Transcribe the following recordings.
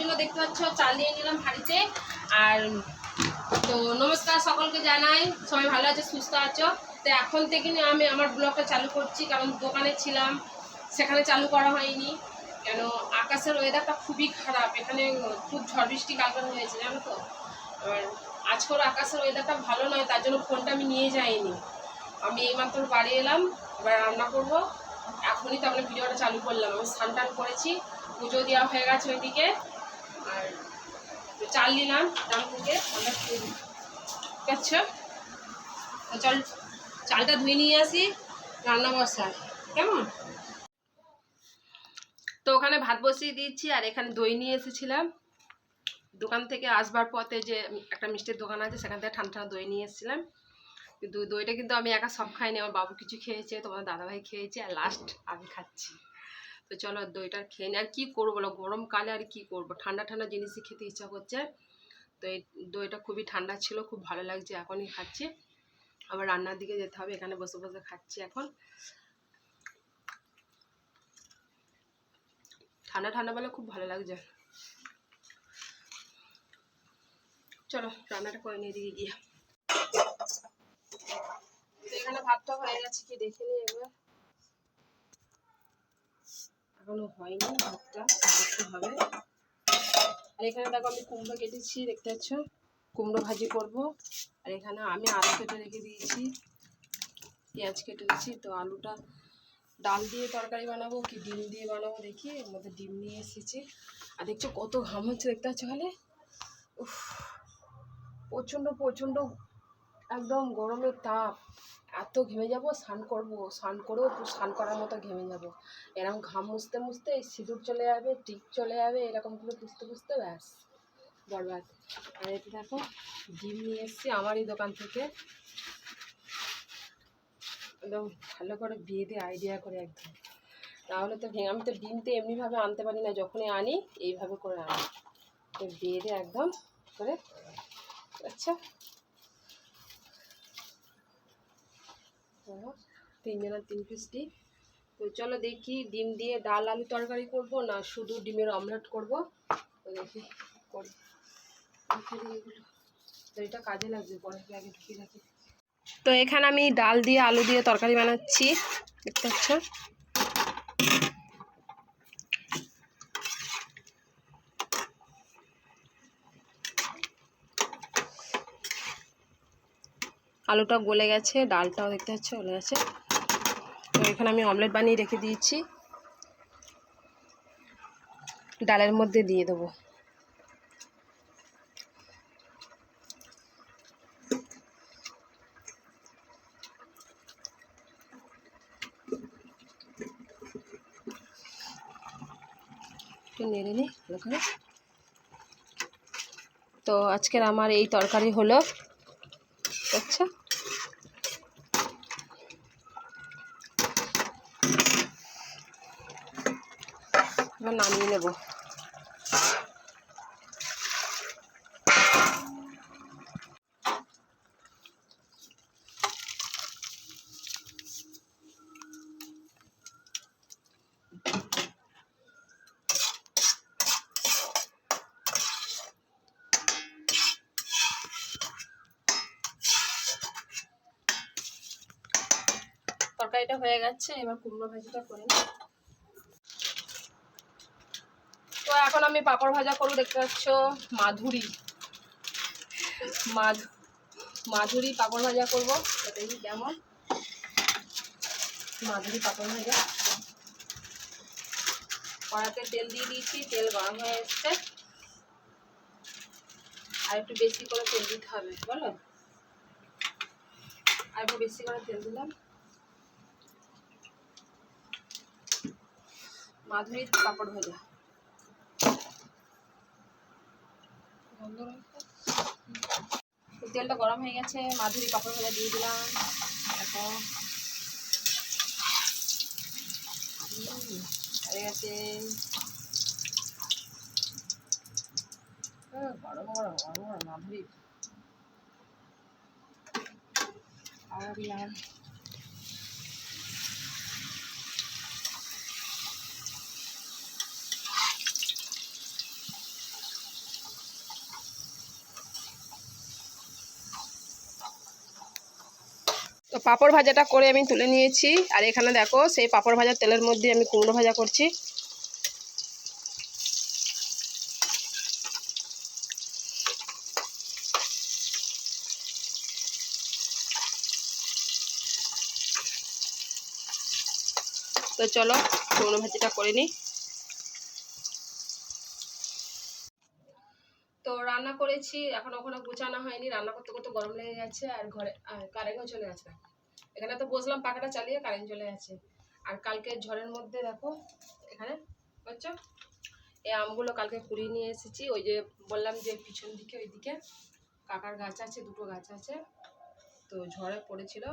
জন্য দেখতে পাচ্ছ চাল নিয়ে নিলাম হাঁড়িতে। আর তো নমস্কার সকলকে জানাই, সবাই ভালো আছে, সুস্থ আছো? তো এখন থেকে আমি আমার ব্লগটা চালু করছি, কারণ দোকানে ছিলাম, সেখানে চালু করা হয়নি। কেন আকাশের ওয়েদারটা খুবই খারাপ, এখানে খুব ঝড় বৃষ্টি কালকে হয়েছে, জানো তো? আর আজকের আকাশের ওয়েদারটা ভালো নয়, তার জন্য ফোনটা আমি নিয়ে যাইনি। আমি এইমাত্র বাড়ি এলাম, এবার রান্না করব। এখনই তো আমরা ভিডিওটা চালু করলাম, আমি স্নান টান করেছি, পুজো দেওয়া হয়ে গেছে ওইদিকে। আর চাল নিলাম, দাম থেকে আমরা তো চল, চালটা ধুয়ে নিয়ে আসি, রান্না বসায় কেমন? তো ওখানে ভাত বসিয়ে দিয়েছি, আর এখানে দই নিয়ে এসেছিলাম। দোকান থেকে আসবার পথে যে একটা মিষ্টির দোকান আছে, সেখান থেকে ঠান্ডা দই নিয়ে এসেছিলাম। কিন্তু দইটা কিন্তু আমি একা সব খাইনি, আমার বাবু কিছু খেয়েছে, তোমার দাদাভাই খেয়েছে, আর লাস্ট আমি খাচ্ছি। তো চলো দইটা খেয়ে নিই আর কী করব বলো? গরমকালে আর কি করব? ঠান্ডা ঠান্ডা জিনিসই খেতে ইচ্ছা করছে। তো এই দইটা খুবই ঠান্ডা ছিল, খুব ভালো লাগছে এখনই খাচ্ছি। আবার রান্নার দিকে যেতে হবে, এখানে বসে বসে খাচ্ছি এখন। ঠান্ডা ঠান্ডা বলে খুব ভালো লাগছে। চলো, রান্নাটা করে নিয়ে দিকে গিয়ে। এখানে ভাতটা হয়ে গেছে কি দেখে নিই এবার এখনও হয়নি ভাতটা করতে হবে। আর এখানে দেখো আমি কুমড়ো কেটেছি, দেখতে পাচ্ছ? কুমড়ো ভাজি করব। আর এখানে আমি আলু কেটে রেখে দিয়েছি, পেঁয়াজ কেটে দিয়েছি। তো আলুটা ডাল দিয়ে তরকারি বানাবো কি ডিম দিয়ে বানাবো দেখি, এর মধ্যে ডিম নিয়ে এসেছি। আর দেখছ কত ঘাম হচ্ছে, দেখতে পাচ্ছ খালে উফ, প্রচণ্ড প্রচণ্ড একদম গরমের তাপ। এত ঘেমে যাব, স্নান করব, স্নান করেও স্নান করার মতো ঘেমে যাব। এরকম ঘাম মুছতে মুছতে সিঁদুর চলে যাবে, টিপ চলে যাবে, এরকম করে পুষতে পুষতে ব্যাস, বরবাদ। আর এতে দেখো, ডিম নিয়ে এসেছি আমারই দোকান থেকে। একদম ভালো করে বিয়ে দিয়ে আইডিয়া করে একদম। তাহলে তো আমি তো ডিম তো এমনিভাবে আনতে পারি না, যখনই আনি এইভাবে করে আনি। তো বিয়ে দিয়ে একদম করে আচ্ছা। দেখো, তিনজনের তিন পিস ডিম তো চলো দেখি ডিম দিয়ে ডাল আলু তরকারি করব না শুধু ডিমের অমলেট করব? তো দেখি করি। দিই এটা কাজে লাগবে পরে আগে ঢুকিয়ে রাখি। তো এখানে আমি ডাল দিয়ে আলু দিয়ে তরকারি বানাচ্ছি দেখতে পাচ্ছ? আলুটা গলে গেছে, ডালটাও দেখতে পাচ্ছ গলে গেছে। তো এখানে আমি অমলেট বানিয়ে রেখে দিয়েছি। ডালের মধ্যে দিয়ে দেবো। একটু নেড়ে নিই তো আজকের আমার এই তরকারি হলো আচ্ছা এবার নামিয়ে নেব। তরকারিটা হয়ে গেছে এবার কুমড়ো ভাজিটা করে নিই। তো এখন আমি পাঁপড় ভাজা করব, দেখতে পাচ্ছ, মাধুরী। মাধ মাধুরী পাঁপড় ভাজা করব, দেখি কেমন। মাধুরী পাঁপড় ভাজা। কড়াতে তেল দিয়ে দিয়েছি, তেল গরম হয়ে এসছে। আর একটু বেশি করে তেল দিতে হবে, বলো। আর একটু বেশি করে তেল দিলাম। মাধুরীর পাঁপড় ভাজা। তেলটা গরম হয়ে গেছে মাধুরী পাঁপড় ভাজা দিয়ে দিলাম। হুম, হয়ে গেছে। গরম গরম গরম গরম মাধুরী। দিলাম পাঁপড় ভাজাটা করে আমি তুলে নিয়েছি। আর এখানে দেখো, সেই পাঁপড় ভাজার তেলের মধ্যে আমি কুমড়ো ভাজা করছি। তো চলো কুমড়ো ভাজিটা করে নিই। তো রান্না করেছি, এখন ওখানে গুছানো হয়নি, রান্না করতে করতে গরম লেগে গেছে, আর ঘরে কারেন্টও চলে গেছে। এখানে তো বসলাম, পাখাটা চালিয়ে কারেন্ট চলে গেছে। আর কালকে ঝড়ের মধ্যে দেখো, এখানে বুঝছ এই আমগুলো কালকে কুড়িয়ে নিয়ে এসেছি। ওই যে বললাম যে পিছন দিকে ওই দিকে কাকার গাছ আছে, দুটো গাছ আছে। তো ঝড়ে পড়েছিল।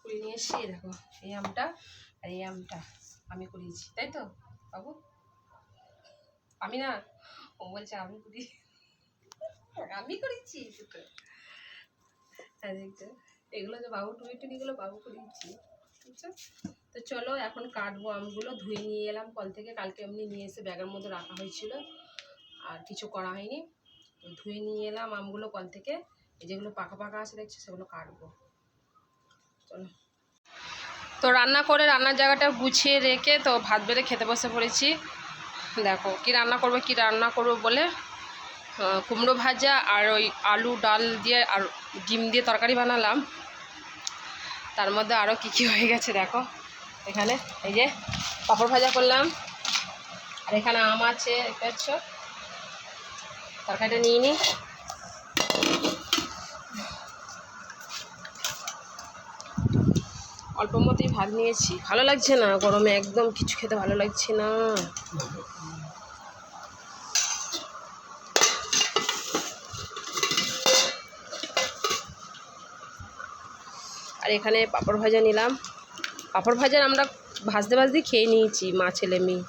কুড়িয়ে নিয়ে এসেছি দেখো, এই আমটা আর এই আমটা আমি কুড়িয়েছি, তাই তো, বাবু? আমি না, ও বলছে আমি করি আমি করেছি দুটো। হ্যাঁ দেখতে। এগুলো যে বাবু টুই টুনিগুলো বাবু করিয়েছি বুঝছ তো চলো এখন কাটবো আমগুলো, ধুয়ে নিয়ে এলাম। কল থেকে কালকে এমনি নিয়ে এসে ব্যাগের মধ্যে রাখা হয়েছিল, আর কিছু করা হয়নি। ধুয়ে নিয়ে এলাম আমগুলো কল থেকে। যেগুলো পাকা পাকা আছে দেখছি, সেগুলো কাটবো। চলো। তো রান্না করে রান্নার জায়গাটা গুছিয়ে রেখে তো ভাত বেড়ে খেতে বসে পড়েছি। দেখো, কি রান্না করব, কি রান্না করব বলে কুমড়ো ভাজা আর ওই আলু ডাল দিয়ে আর ডিম দিয়ে তরকারি বানালাম। তার মধ্যে আরও কী কী হয়ে গেছে দেখো। এখানে এই যে পাঁপড় ভাজা করলাম। আর এখানে আম আছে, দেখতে তরকারিটা নিয়ে নিই। অল্প মতোই ভাত নিয়েছি। ভালো লাগছে না গরমে? একদম কিছু খেতে ভালো লাগছে না। এখানে পাঁপড় ভাজা নিলাম। পাঁপড় ভাজা আমরা ভাজতে ভাজতে খেয়ে নিয়েছি, মা, ছেলে, মেয়ে।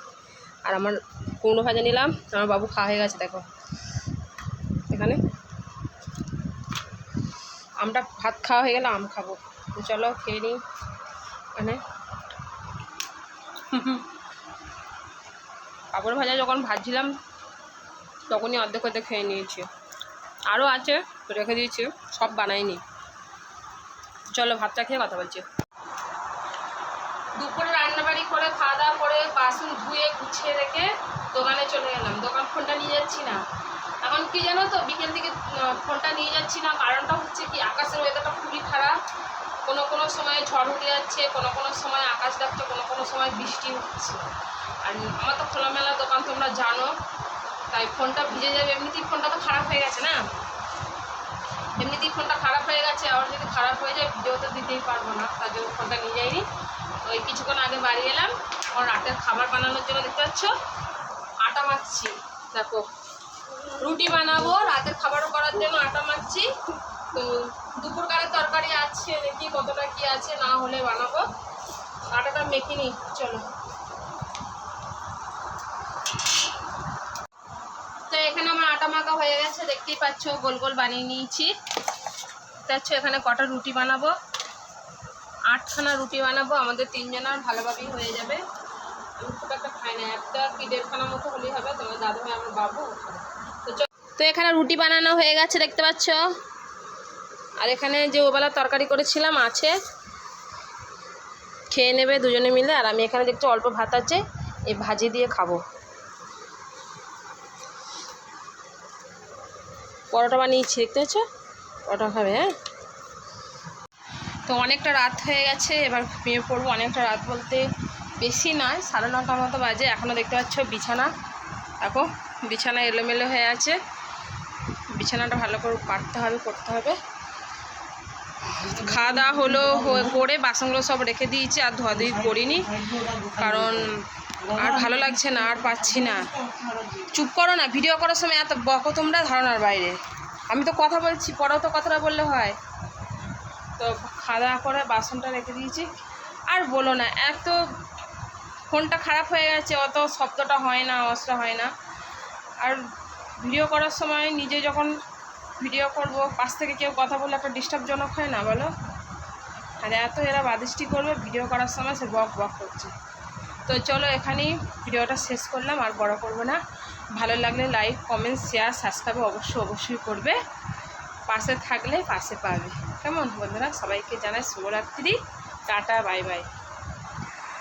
আর আমার কুমড়ো ভাজা নিলাম, আমার বাবু খাওয়া হয়ে গেছে, দেখো। এখানে আমটা ভাত খাওয়া হয়ে গেলে আম খাব। চলো খেয়ে নিই। এখানে পাঁপড় ভাজা যখন ভাজছিলাম, তখনই অর্ধেক অর্ধেক খেয়ে নিয়েছি। আরও আছে, রেখে দিয়েছি, সব বানাইনি। চলো ভাতটা খেয়ে কথা বলছি। দুপুরে রান্নাবাড়ি করে খাওয়া দাওয়া করে বাসন ধুয়ে গুছিয়ে রেখে দোকানে চলে গেলাম দোকান ফোনটা নিয়ে যাচ্ছি না। এখন কি জানো তো বিকেল আহ, ফোনটা নিয়ে যাচ্ছি না। কারণটা হচ্ছে কি আকাশের ওয়েদারটা খুবই খারাপ। কোনো কোনো সময় ঝড় উঠে যাচ্ছে কোনো কোনো সময় আকাশ ডাকছে কোনো কোনো সময় বৃষ্টি হচ্ছে। আর আমার তো খোলামেলা দোকান তোমরা জানো। তাই ফোনটা ভিজে যাবে। এমনিতেই ফোনটা তো খারাপ হয়ে গেছে না? এমনিতেই ফোনটা খারাপ হয়ে গেছে, আবার যদি খারাপ হয়ে যায় ভিডিও তো দিতেই পারব না। তার জন্য ফোনটা নিয়ে যাইনি। ওই কিছুক্ষণ আগে বাড়ি এলাম, এখন রাতের খাবার বানানোর জন্য দেখতে পাচ্ছ, আটা মাখছি। দেখো, রুটি বানাবো, রাতের খাবারও করার জন্য আটা মাখছি। তো দুপুরকারের তরকারি আছে, দেখি কতটা কি আছে, না হলে বানাবো। আটাটা মেখে নিই, চলো তো মাখা হয়ে গেছে, দেখতেই পাচ্ছ, গোল গোল বানিয়ে নিয়েছি। পাচ্ছ, এখানে কটা রুটি বানাবো। আটখানা রুটি বানাবো, আমাদের তিনজনের ভালোভাবেই হয়ে যাবে। একটা কি দেড়খানা মতো হলেই হবে, তোমার তো এখানে রুটি বানানো হয়ে গেছে, দেখতে পাচ্ছ। আর এখানে যে ওবেলা তরকারি করেছিলাম আছে, খেয়ে নেবে দুজনে মিলে। আর আমি এখানে দেখছি অল্প ভাত আছে, এই ভাজি দিয়ে খাব। পরোটা বানিয়েছি, দেখতে পাচ্ছ? পরোটা খাবে হ্যাঁ? তো অনেকটা রাত হয়ে গেছে, এবার ঘুমিয়ে পড়ব। অনেকটা রাত বলতে বেশি নয়, সাড়ে নটার মতো বাজে। এখনও দেখতে পাচ্ছ বিছানা। দেখো, বিছানা এলোমেলো হয়ে আছে। বিছানাটা ভালো করে কাটতে হবে, করতে হবে। খাওয়া দাওয়া হলো করে বাসনগুলো সব রেখে দিয়েছি, আর ধোয়াধুয়ি করিনি। কারণ আর ভালো লাগছে না, আর পাচ্ছি না। চুপ করো না ভিডিও করার সময় এত বকো তোমরা ধারণার বাইরে। আমি তো কথা বলছি, পরেও তো কথাটা বললে হয়। তো খাওয়া দাওয়া করে বাসনটা রেখে দিয়েছি। আর বলো না এত ফোনটা খারাপ হয়ে গেছে, অত শব্দটা হয় না আওয়াজটা হয় না। আর ভিডিও করার সময় নিজে যখন ভিডিও করব, পাশ থেকে কেউ কথা বললে একটা ডিস্টার্বজনক হয় না, বলো? আর এত এরা বাদিষ্টি করবে ভিডিও করার সময় সে বক বক করছে। তো চলো এখানেই ভিডিওটা শেষ করলাম, আর বড় করব না। ভালো লাগলে লাইক কমেন্ট শেয়ার সাবস্ক্রাইব অবশ্যই অবশ্যই করবে। পাশে থাকলে পাশে পাবে। কেমন বন্ধুরা? সবাইকে জানাই শুভরাত্রি। Tata bye bye